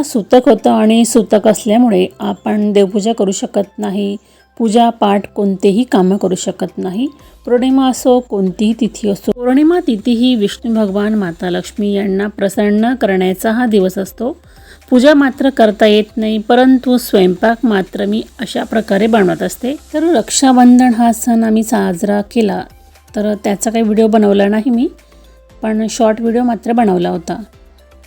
आम्हाला सुतक होतं आणि सुतक असल्यामुळे आपण देवपूजा करू शकत नाही. पूजा पाठ कोणतेही कामं करू शकत नाही. पौर्णिमा असो कोणतीही तिथी असो पौर्णिमा तिथी ही विष्णू भगवान माता लक्ष्मी यांना प्रसन्न करण्याचा हा दिवस असतो. पूजा मात्र करता येत नाही परंतु स्वयंपाक मात्र मी अशा प्रकारे बनवत असते. तर रक्षाबंधन हा सण आम्ही साजरा केला तर त्याचा काही व्हिडिओ बनवला नाही मी पण शॉर्ट व्हिडिओ मात्र बनवला होता.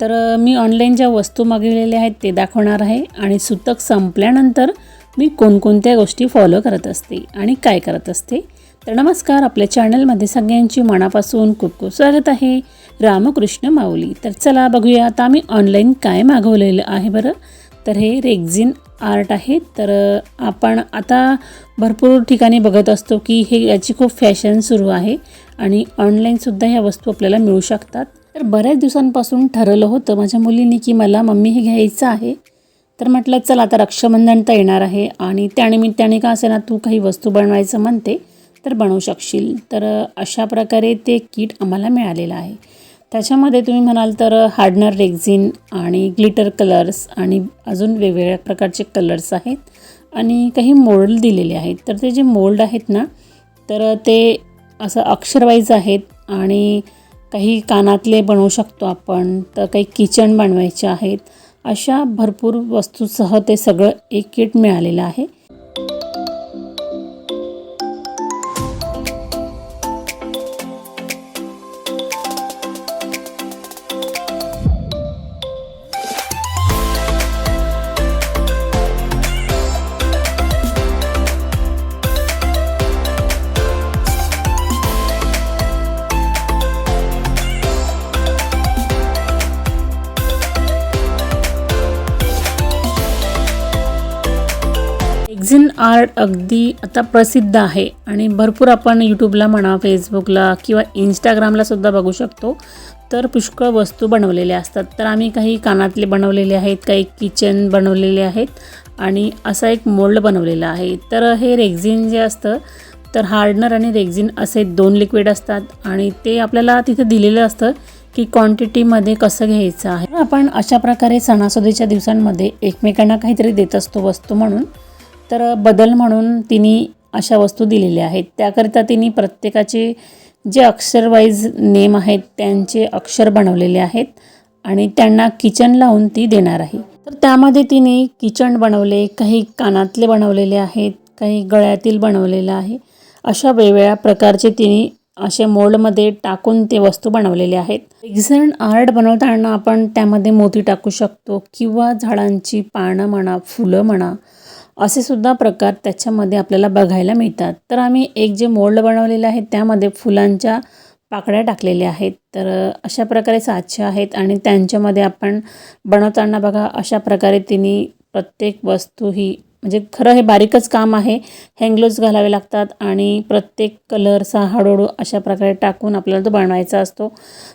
तर मी ऑनलाईन ज्या वस्तू मागवलेल्या आहेत ते दाखवणार आहे आणि सुतक संपल्यानंतर मी कोणकोणत्या गोष्टी फॉलो करत असते आणि काय करत असते. तर नमस्कार. आपल्या चॅनलमध्ये सगळ्यांची मनापासून खूप खूप स्वागत आहे. रामकृष्ण माऊली. तर चला बघूया. आता आम्ही ऑनलाईन काय मागवलेलं आहे बरं? तर हे रेग्झिन आर्ट आहे. तर आपण आता भरपूर ठिकाणी बघत असतो की हे याची खूप फॅशन सुरू आहे आणि ऑनलाईनसुद्धा ह्या वस्तू आपल्याला मिळू शकतात. तर बऱ्याच दिवसांपासून ठरवलं होतं माझ्या मुलीने की मला मम्मी हे घ्यायचं आहे. तर म्हटलं चल आता रक्षाबंधन तर येणार आहे आणि त्यानिमित्ताने का असे ना तू काही वस्तू बनवायचं म्हणते तर बनवू शकशील. तर अशा प्रकारे ते किट आम्हाला मिळालेलं आहे. त्याच्यामध्ये तुम्ही म्हणाल तर हार्डनर रेग्झिन आणि ग्लिटर कलर्स आणि अजून वेगवेगळ्या प्रकारचे कलर्स आहेत आणि काही मोल्ड दिलेले आहेत. तर ते जे मोल्ड आहेत ना तर ते असं अक्षरवाईज आहेत आणि काही कानातले बनवू शकतो आपण तर काही किचन बनवायचे आहेत. अशा भरपूर वस्तूसह ते सगळं एक किट मिळालेलं आहे. एक्झिन आर्ट अगदी आता प्रसिद्ध आहे आणि भरपूर आपण यूट्यूबला म्हणा फेसबुकला किंवा इंस्टाग्रामला सुद्धा बघू शकतो. तर पुष्कळ वस्तू बनवलेल्या असतात. तर आम्ही काही कानातले बनवलेले आहेत काही किचन बनवलेले आहेत आणि असा एक मोल्ड बनवलेला आहे. तर हे रेग्झिन जे असतं तर हार्डनर आणि रेग्झिन असे दोन लिक्विड असतात आणि ते आपल्याला तिथे दिलेलं असतं की क्वांटिटीमध्ये कसं घ्यायचं आहे. आपण अशा प्रकारे सणासुदीच्या दिवसांमध्ये एकमेकांना काहीतरी देत असतो वस्तू म्हणून. तर बदल म्हणून तिने अशा वस्तू दिलेल्या आहेत. त्याकरिता तिने प्रत्येकाचे जे अक्षरवाईज नेम आहेत त्यांचे अक्षर बनवलेले आहेत आणि त्यांना किचन लावून ती देणार आहे. तर त्यामध्ये तिने किचन बनवले काही कानातले बनवलेले आहेत काही गळ्यातील बनवलेलं आहे. अशा वेगवेगळ्या प्रकारचे तिने असे मोल्डमध्ये टाकून ते वस्तू बनवलेले आहेत. एक्झन आर्ट बनवताना आपण त्यामध्ये मोती टाकू शकतो किंवा झाडांची पानं म्हणा फुलं म्हणा असे सुद्धा प्रकार त्याच्यामध्ये आपल्याला बघायला मिळतात. तर आम्ही एक जे मोल्ड बनवलेलं आहे त्यामध्ये फुलांच्या पाकळ्या टाकलेल्या आहेत. तर अशा प्रकारे साचे आहेत आणि त्यांच्यामध्ये आपण बनवताना बघा अशा प्रकारे तिने प्रत्येक वस्तू ही म्हणजे खरं हे बारीकच काम आहे. हँगलोज घालावे लागतात आणि प्रत्येक कलरचा हळूहळू अशा प्रकारे टाकून आपल्याला तो बनवायचा असतो.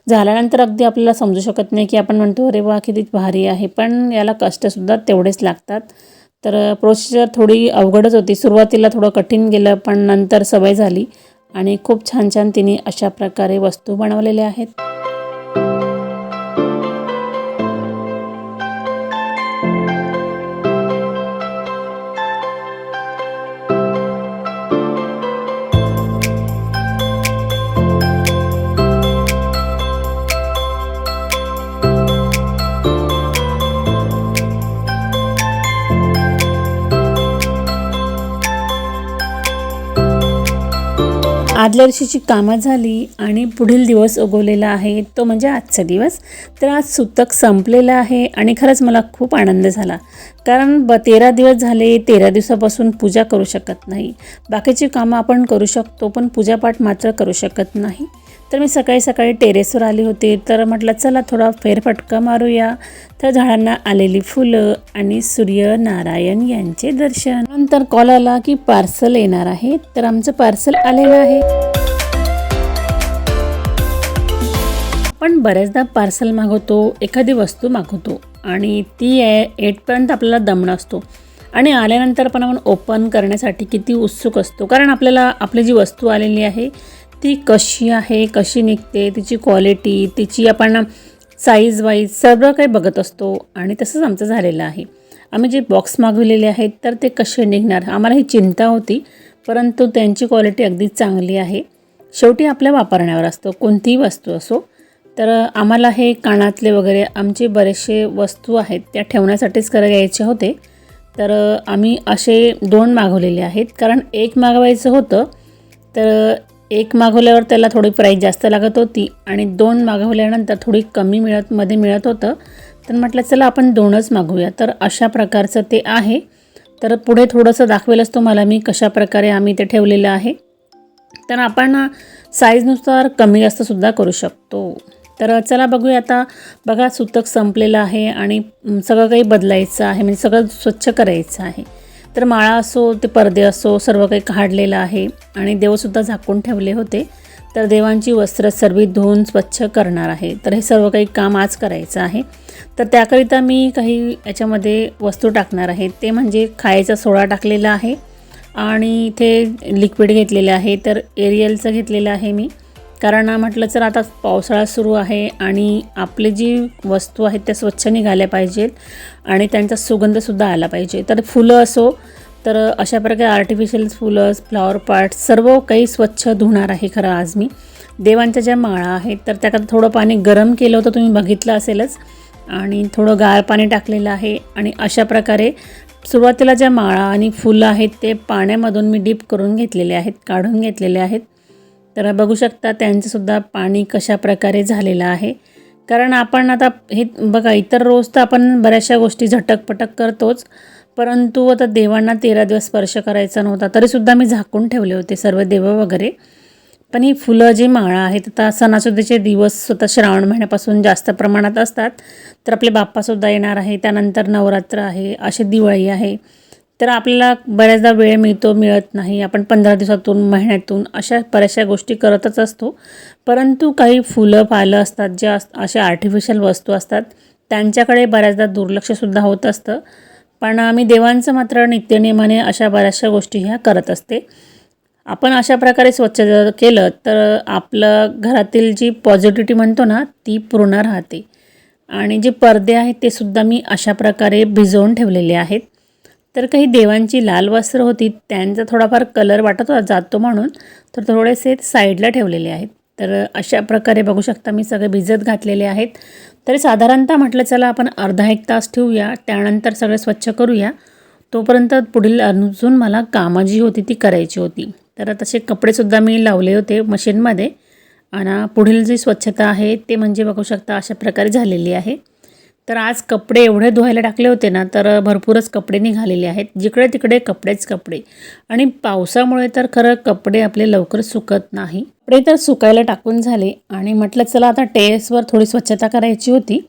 झाल्यानंतर अगदी आपल्याला समजू शकत नाही की आपण म्हणतो अरे वा किती भारी आहे. पण याला कष्टसुद्धा तेवढेच लागतात. तर प्रोसिजर थोडी अवघडच होती. सुरुवातीला थोडं कठीण गेलं पण नंतर सवय झाली. आणि खूप छान छान तिने अशा प्रकारे वस्तू बनवलेल्या आहेत. आदल्या दिवशीची कामं झाली आणि पुढील दिवस उगवलेला आहे तो म्हणजे आजचा दिवस. तर आज सुतक संपलेलं आहे आणि खरंच मला खूप आनंद झाला. कारण ब तेरा दिवस झाले तेरा दिवसापासून पूजा करू शकत नाही. बाकीची कामं आपण करू शकतो पण पूजापाठ मात्र करू शकत नाही. तर मी सकाळी सकाळी टेरेसवर आली होती. तर म्हटलं चला थोडा फेरफटका मारूया. तर झाडांना आलेली फुलं आणि सूर्यनारायण यांचे दर्शन. नंतर कॉल आला की पार्सल येणार आहे. तर आमचं पार्सल आलेलं आहे. आपण बऱ्याचदा पार्सल मागवतो एखादी वस्तू मागवतो आणि ती आहे एटपर्यंत आपल्याला दमण असतो. आणि आल्यानंतर पण आपण ओपन करण्यासाठी किती उत्सुक असतो. कारण आपल्याला आपली जी वस्तू आलेली आहे ती कशी आहे कशी निघते तिची क्वालिटी तिची आपण साईज वाईज सर्व काही बघत असतो आणि तसंच आमचं झालेलं आहे. आम्ही जे बॉक्स मागवलेले आहेत तर ते कसे निघणार आम्हाला ही चिंता होती परंतु त्यांची क्वालिटी अगदी चांगली आहे. शेवटी आपल्या वापरण्यावर असतो कोणतीही वस्तू असो तर आम्हाला हे कानातले वगैरे आमचे बरेचसे वस्तू आहेत त्या ठेवण्यासाठीच कर घ्यायचे होते. तर आम्ही असे दोन मागवलेले आहेत कारण एक मागवायचं होतं तर एक मागवल्यावर त्याला थोडी प्राईस जास्त लागत होती आणि दोन मागवल्यानंतर थोडी कमी मिळत मध्ये मिळत होतं. तर म्हटलं चला आपण दोनच मागूया. तर अशा प्रकारचं ते आहे. तर पुढे थोडंसं दाखवेलच तुम्हाला मी कशा प्रकारे आम्ही ते ठेवलेलं आहे. तर आपण साईजनुसार कमी जास्तसुद्धा करू शकतो. तर चला बघूया आता. बघा सुतक संपलेलं आहे आणि सगळं काही बदलायचं आहे. म्हणजे सगळं स्वच्छ करायचं आहे. तर माळा असो ते पडदे असो सर्व काही काढलेलं आहे. आणि देवसुद्धा झाकून ठेवले होते. तर देवांची वस्त्र सर्वी धुवून स्वच्छ करणार आहे. तर हे सर्व काही काम आज करायचं आहे. तर त्याकरिता मी काही याच्यामध्ये वस्तू टाकणार आहे. ते म्हणजे खायचा सोडा टाकलेला आहे. आणि इथे लिक्विड घेतलेलं आहे. तर एरियलचं घेतलेलं आहे मी. कारण म्हटलं तर आता पावसाळा सुरू आहे आणि आपली जी वस्तू आहेत त्या स्वच्छ निघाल्या पाहिजेत आणि त्यांचा सुगंधसुद्धा आला पाहिजे. तर फुलं असो तर अशा प्रकारे आर्टिफिशियल फुलं फ्लॉवर पार्ट सर्व काही स्वच्छ धुणार आहे खरं आज मी. देवांच्या ज्या माळा आहेत तर त्याकरता थोडं पाणी गरम केलं होतं तुम्ही बघितलं असेलच. आणि थोडं गार पाणी टाकलेलं आहे आणि अशा प्रकारे सुरुवातीला ज्या माळा आणि फुलं आहेत ते पाण्यामधून मी डीप करून घेतलेले आहेत काढून घेतलेले आहेत. तर बघू शकता त्यांचंसुद्धा पाणी कशा प्रकारे झालेलं आहे. कारण आपण आता हे बघा इतर रोज तर आपण बऱ्याचशा गोष्टी झटकपटक करतोच परंतु आता देवांना तेरा दिवस स्पर्श करायचा नव्हता तरीसुद्धा मी झाकून ठेवले होते सर्व देव वगैरे. पण ही फुलं जी माळा आहेत आता सणासुदीचे दिवस स्वतः श्रावण महिन्यापासून जास्त प्रमाणात असतात. तर आपले बाप्पासुद्धा येणार आहे त्यानंतर नवरात्र आहे अशी दिवाळी आहे. तर आपल्याला बऱ्याचदा वेळ मिळतो मिळत नाही. आपण पंधरा दिवसातून महिन्यातून अशा बऱ्याचशा गोष्टी करतच असतो. परंतु काही फुलं पालं असतात ज्या अस- अशा आर्टिफिशियल वस्तू असतात त्यांच्याकडे बऱ्याचदा दुर्लक्षसुद्धा होत असतं. पण मी देवांचं मात्र नित्यनेमाने अशा बऱ्याचशा गोष्टी ह्या करत असते. आपण अशा प्रकारे स्वच्छ जर केलं तर आपलं घरातील जी पॉझिटिव्हिटी म्हणतो ना ती पूर्ण राहते. आणि जे पडदे आहेत ते सुद्धा मी अशा प्रकारे भिजवून ठेवलेले आहेत. तर काही देवांची लाल वस्त्र होती त्यांचा थोडाफार कलर वाटत होता जातो म्हणून तर थोडेसे साईडला ठेवलेले आहेत. तर अशा प्रकारे बघू शकता मी सगळे भिजत घातलेले आहेत. तरी साधारणतः म्हटलं चला आपण अर्धा एक तास ठेवूया त्यानंतर सगळे स्वच्छ करूया. तोपर्यंत पुढील अजून मला कामं जी होती ती करायची होती. तर तसे कपडेसुद्धा मी लावले होते मशीनमध्ये आणि पुढील जी स्वच्छता आहे ते म्हणजे बघू शकता अशा प्रकारे झालेली आहे. तर आज कपडे एवढे धुवायला टाकले होते ना तर भरपूरच कपडे निघालेले आहेत. जिकडे तिकडे कपडेच कपडे. आणि पावसामुळे तर खरं कपडे आपले लवकर सुकत नाही. कपडे तर सुकायला टाकून झाले आणि म्हटलं चला आता टेरेसवर थोडी स्वच्छता करायची होती.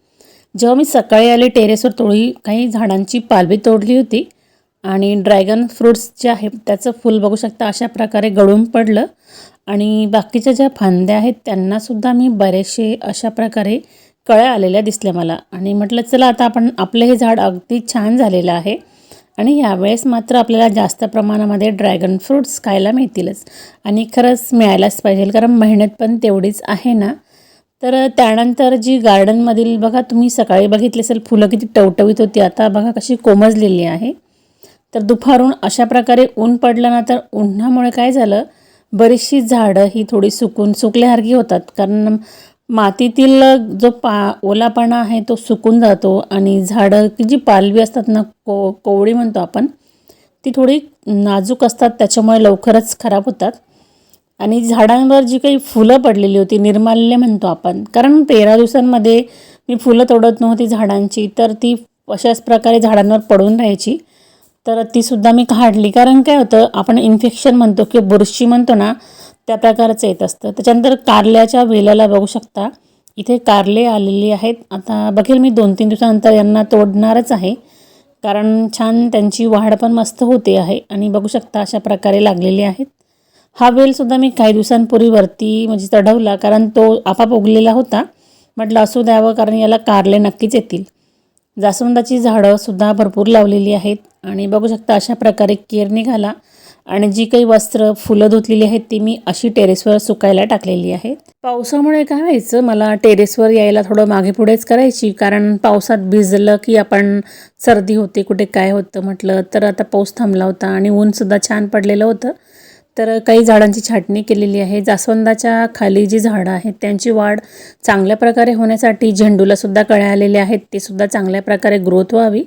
जेव्हा मी सकाळी आले टेरेसवर थोडी काही झाडांची पालवी तोडली होती. आणि ड्रॅगन फ्रूट्स जे आहे त्याचं फूल बघू शकता अशा प्रकारे गळून पडलं. आणि बाकीच्या ज्या फांद्या आहेत त्यांनासुद्धा मी बरेचसे अशा प्रकारे कळ्या आलेल्या दिसल्या मला. आणि म्हटलं चला आता आपण आपलं हे झाड अगदी छान झालेलं आहे. आणि यावेळेस मात्र आपल्याला जास्त प्रमाणामध्ये ड्रॅगन फ्रूट्स खायला मिळतीलच. आणि खरंच मिळायलाच पाहिजे कारण मेहनत पण तेवढीच आहे ना? तर त्यानंतर जी गार्डनमधील बघा तुम्ही सकाळी बघितली असेल फुलं किती टवटवीत होती. आता बघा कशी कोमजलेली आहे. तर दुपारून अशा प्रकारे ऊन पडलं ना तर उन्हामुळे काय झालं? बरीचशी झाडं ही थोडी सुकून सुकल्यासारखी होतात. कारण मातीतील जो पा ओलापणा आहे तो सुकून जातो आणि झाडं की जी पालवी असतात ना को कोवळी म्हणतो आपण ती थोडी नाजूक असतात त्याच्यामुळे लवकरच खराब होतात. आणि झाडांवर जी काही फुलं पडलेली होती निर्माल्य म्हणतो आपण कारण तेरा दिवसांमध्ये मी फुलं तोडत नव्हती झाडांची तर ती अशाच प्रकारे झाडांवर पडून राहायची. तर तीसुद्धा मी काढली कारण काय होतं आपण इन्फेक्शन म्हणतो किंवा बुरशी म्हणतो ना त्या प्रकारचं येत असतं. त्याच्यानंतर कारल्याच्या वेलाला बघू शकता. इथे कारले आलेली आहेत. आता बघेल मी दोन तीन दिवसानंतर यांना तोडणारच आहे. कारण छान त्यांची वाढ पण मस्त होते आहे आणि बघू शकता अशा प्रकारे लागलेली आहेत. हा वेलसुद्धा मी काही दिवसांपूर्वी वरती म्हणजे चढवला कारण तो आपाप उगलेला होता. म्हटलं असू द्यावं कारण याला कारले नक्कीच येतील. जास्वंदाची झाडंसुद्धा भरपूर लावलेली आहेत आणि बघू शकता अशा प्रकारे केर निघाला. आणि जी काही वस्त्र फुलं धुतलेली आहेत ती मी अशी टेरेसवर सुकायला टाकलेली आहेत. पावसामुळे काय व्हायचं मला टेरेसवर यायला थोडं मागे पुढेच करायची कारण पावसात भिजलं की आपण सर्दी होते कुठे काय होतं म्हटलं तर आता पाऊस थांबला होता आणि ऊनसुद्धा छान पडलेलं होतं. तर काही झाडांची छाटणी केलेली आहे. जास्वंदाच्या खाली जी झाडं आहेत त्यांची वाढ चांगल्या प्रकारे होण्यासाठी झेंडूलासुद्धा कळ्या आलेल्या आहेत. ते सुद्धा चांगल्या प्रकारे ग्रोथ व्हावी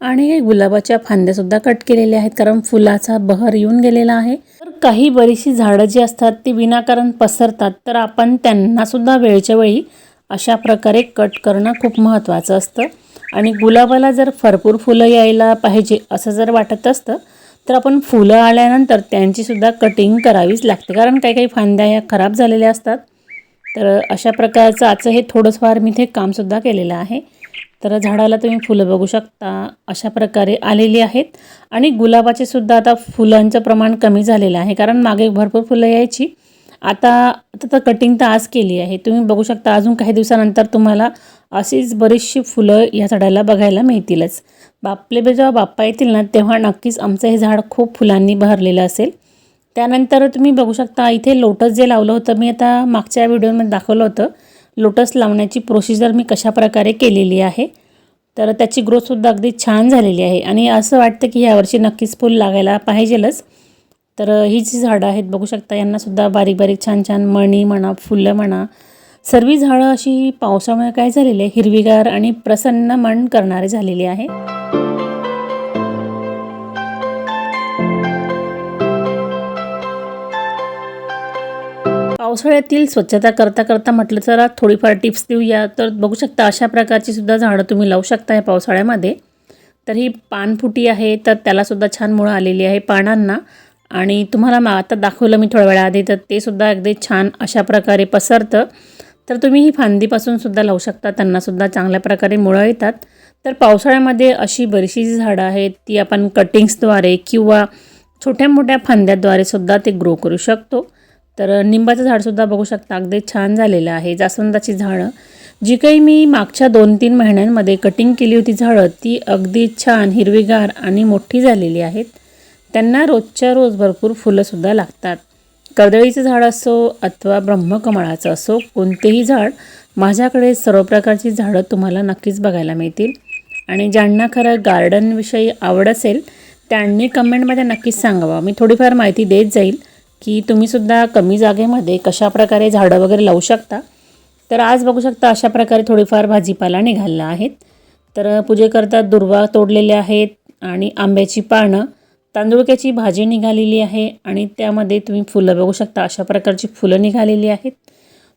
आणि गुलाबाच्या फांद्यासुद्धा कट केलेल्या आहेत कारण फुलाचा बहर येऊन गेलेला आहे. तर काही बरीचशी झाडं जी असतात ती विनाकारण पसरतात. तर आपण त्यांनासुद्धा वेळच्या वेळी अशा प्रकारे कट करणं खूप महत्त्वाचं असतं. आणि गुलाबाला जर भरपूर फुलं यायला पाहिजे असं जर वाटत असतं तर आपण फुलं आल्यानंतर त्यांचीसुद्धा कटिंग करावीच लागते. कारण काही काही फांद्या ह्या खराब झालेल्या असतात. तर अशा प्रकारचं आजचं हे थोडंफार मी ते कामसुद्धा केलेलं आहे. तर झाडाला तुम्ही फुलं बघू शकता. अशा प्रकारे आलेली आहेत. आणि गुलाबाचे सुद्धा आता फुलांचं प्रमाण कमी झालेलं आहे. कारण मागे भरपूर फुलं यायची. आता आता तर कटिंग तर आज केली आहे. तुम्ही बघू शकता अजून काही दिवसानंतर तुम्हाला अशीच बरीचशी फुलं या झाडाला बघायला मिळतीलच. बापले जेव्हा बाप्पा येतील ना तेव्हा नक्कीच आमचं हे झाड खूप फुलांनी बहरलेलं असेल. त्यानंतर तुम्ही बघू शकता इथे लोटस जे लावलं होतं मी आता मागच्या व्हिडिओमध्ये दाखवलं होतं. लोटस लावण्याची प्रोसिजर मी कशा प्रकारे केलेली आहे तर त्याची ग्रोथसुद्धा अगदी छान झालेली आहे. आणि असं वाटतं की यावर्षी नक्कीच फूल लागायला पाहिजेलच. तर ही जी झाडं आहेत बघू शकता यांनासुद्धा बारीक बारीक छान छान मणी म्हणा फुलं म्हणा सर्व झाडं अशी पावसामुळे काय झालेली आहे? हिरवीगार आणि प्रसन्न मन करणारे झालेली आहे. पावसाळ्यातील स्वच्छता करता करता म्हटलं तर थोडीफार टिप्स देऊया. तर बघू शकता अशा प्रकारची सुद्धा झाडं तुम्ही लावू शकता या पावसाळ्यामध्ये. तर ही पानफुटी आहे तर त्यालासुद्धा छान मुळं आलेली आहे पानांना. आणि तुम्हाला आता दाखवलं मी थोड्या वेळा तर ते सुद्धा अगदी छान अशा प्रकारे पसरतं. तर तुम्ही ही फांदीपासून सुद्धा लावू शकता. त्यांनासुद्धा चांगल्या प्रकारे मुळं येतात तर पावसाळ्यामध्ये अशी बरीचशी जी झाडं आहेत ती आपण कटिंग्सद्वारे किंवा छोट्या मोठ्या फांद्याद्वारे सुद्धा ते ग्रो करू शकतो. तर निंबाचं झाडसुद्धा बघू शकता अगदी छान झालेलं आहे. जास्वंदाची झाडं. जी काही मी मागच्या दोन तीन महिन्यांमध्ये कटिंग केली होती झाडं ती अगदी छान हिरवीगार आणि मोठी झालेली आहेत. त्यांना रोजच्या रोज भरपूर फुलंसुद्धा लागतात. कर्दळीचं झाड असो अथवा ब्रह्मकमळाचं असो कोणतेही झाड माझ्याकडे सर्व प्रकारची झाडं तुम्हाला नक्कीच बघायला मिळतील. आणि ज्यांना खरं गार्डनविषयी आवड असेल त्यांनी कमेंटमध्ये नक्कीच सांगावं. मी थोडीफार माहिती देत जाईल की तुम्हीसुद्धा कमी जागेमध्ये कशाप्रकारे झाडं वगैरे लावू शकता. तर आज बघू शकता अशा प्रकारे थोडीफार भाजीपाला निघालेला आहेत तर पूजेकरता दुर्वा तोडलेले आहेत आणि आंब्याची पानं तांदुळक्याची भाजी निघालेली आहे आणि त्यामध्ये तुम्ही फुलं बघू शकता अशा प्रकारची फुलं निघालेली आहेत.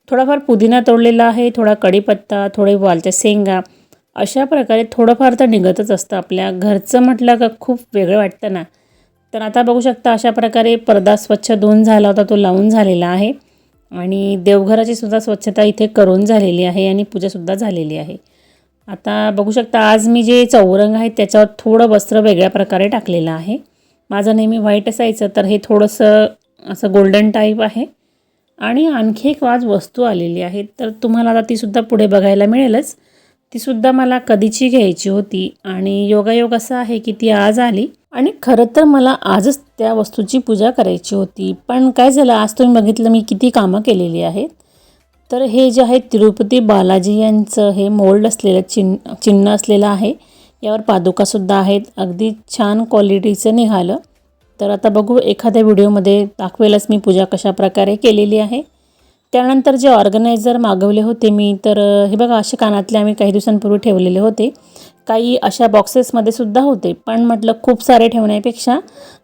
थोडाफार पुदिना तोडलेला आहे थोडा कढीपत्ता थोडे वालच्या शेंगा अशा प्रकारे थोडंफार तर निघतच असतं. आपल्या घरचं म्हटलं का खूप वेगळं वाटतं ना. तर आता बघू शकता अशा प्रकारे पडदा स्वच्छ धुवून झाला होता तो लावून झालेला आहे. आणि देवघराची सुद्धा स्वच्छता इथे करून झालेली आहे आणि पूजासुद्धा झालेली आहे. आता बघू शकता आज मी जे चौरंग आहे त्याच्यावर थोडं वस्त्र वेगळ्या प्रकारे टाकलेलं आहे. माझं नेहमी व्हाईट असायचं तर हे थोडंसं असं गोल्डन टाईप आहे. आणि आणखी एक वाज वस्तू आलेली आहे. तर तुम्हाला आता तीसुद्धा पुढे बघायला मिळेलच. तीसुद्धा मला कधीची घ्यायची होती आणि योगायोग असा आहे की ती आज आली. आणि खरं तर मला आजच त्या वस्तूची पूजा करायची होती. पण काय झालं आज तुम्ही बघितलं मी किती कामं केलेली आहेत. तर हे जे आहे तिरुपती बालाजी यांचं हे मोल्ड असलेलं चिन्ह चिन्ह असलेलं आहे. यावर पादुकासुद्धा आहेत. अगदी छान क्वालिटीचं निघालं. तर आता बघू एखाद्या व्हिडिओमध्ये दाखवेलच मी पूजा कशा प्रकारे केलेली आहे. त्यानंतर जे ऑर्गनायझर मागवले होते मी तर हे बघा असे कानातले आम्ही काही दिवसांपूर्वी ठेवलेले होते. काही अशा बॉक्सेसमध्ये सुद्धा होते. पण म्हटलं खूप सारे ठेवण्यापेक्षा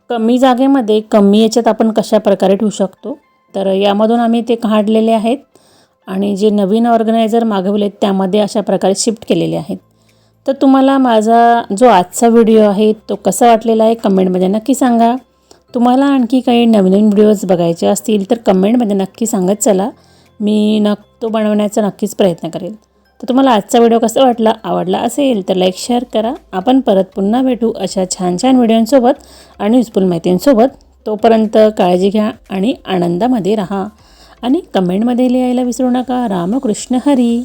कमी जागेमध्ये कमी याच्यात आपण कशा प्रकारे ठेवू शकतो? तर यामधून आम्ही ते काढलेले आहेत. आणि जे नवीन ऑर्गनायझर मागवले त्यामध्ये अशा प्रकारे शिफ्ट केलेले आहेत. तर तुम्हाला माझा जो आजचा व्हिडिओ आहे तो कसा वाटलेला आहे कमेंटमध्ये नक्की सांगा. तुम्हाला आणखी काही नवीन व्हिडिओज बघायचे असतील तर कमेंटमध्ये नक्की सांगत चला. मी नक तो बनवण्याचा नक्कीच प्रयत्न करेल. तर तुम्हाला आजचा व्हिडिओ कसा वाटला आवडला असेल तर लाईक शेअर करा. आपण परत पुन्हा भेटू अशा छान छान व्हिडिओंसोबत आणि युजफुल माहितींसोबत. तोपर्यंत काळजी घ्या आणि आनंदामध्ये राहा. आणि कमेंटमध्ये लिहायला विसरू नका. रामकृष्ण हरी.